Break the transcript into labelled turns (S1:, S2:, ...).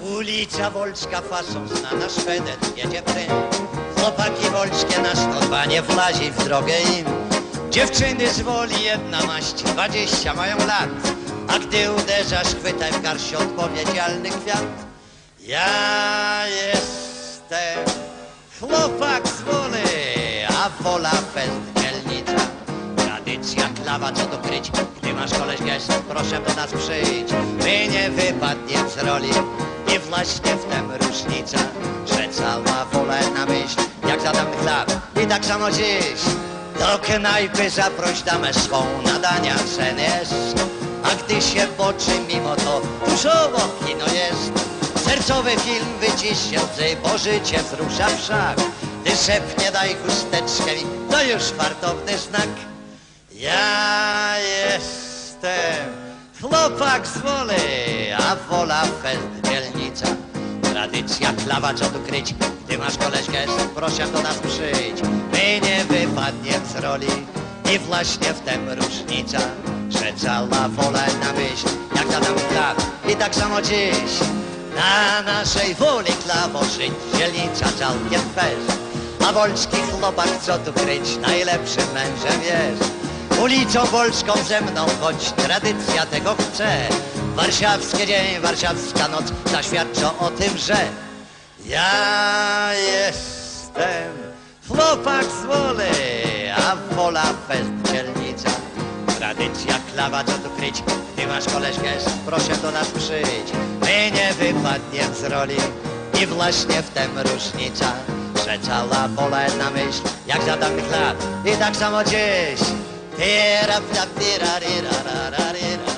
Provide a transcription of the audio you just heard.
S1: Ulica Wolska fasą znana Szwedem jedzie prym. Chłopaki wolskie na 102 nie włazi w drogę im. Dziewczyny z woli jedna maść, dwadzieścia mają lat. A gdy uderzasz, chwytaj w garści odpowiedzialny kwiat. Ja jestem chłopak z woli, a wola. Co tu kryć, gdy masz koleś gest, proszę do nas przyjdź. By nie wypadnie z roli i właśnie w tem różnica, że cała wola na myśl, jak zadam chleb i tak samo dziś. Do knajpy zaproś damę swą nadania sen jest, a gdy się boczy mimo to dużowo kino jest. Sercowy film wyciśnie łzy, bo życie wzrusza wszak. Gdy szepnie daj chusteczkę to już fartowny znak. Chłopak z woli, a wola pędzelnica. Tradycja klawa, co tu kryć, gdy masz gest, proszę do nas przyjdź. By nie wypadnie z roli i właśnie w tem różnica, że cała wola na myśl, jak zadam klaw i tak samo dziś. Na naszej woli klawo żyć, dzielnica całkiem fest. A wolski chłopak, co tu kryć, najlepszym mężem jest. Ulicą wolską ze mną, choć tradycja tego chce. Warszawski dzień, warszawska noc zaświadczą o tym, że ja jestem chłopak z woli, a wola pędzelnica. Tradycja klawa, co tu kryć, gdy masz gest, proszę do nas przyjdź. My nie wypadnie z roli i właśnie w tem różnica, że cała wola na myśl, jak zadamy chleb i tak samo dziś. Tera, tera, tera, tera, tera, tera.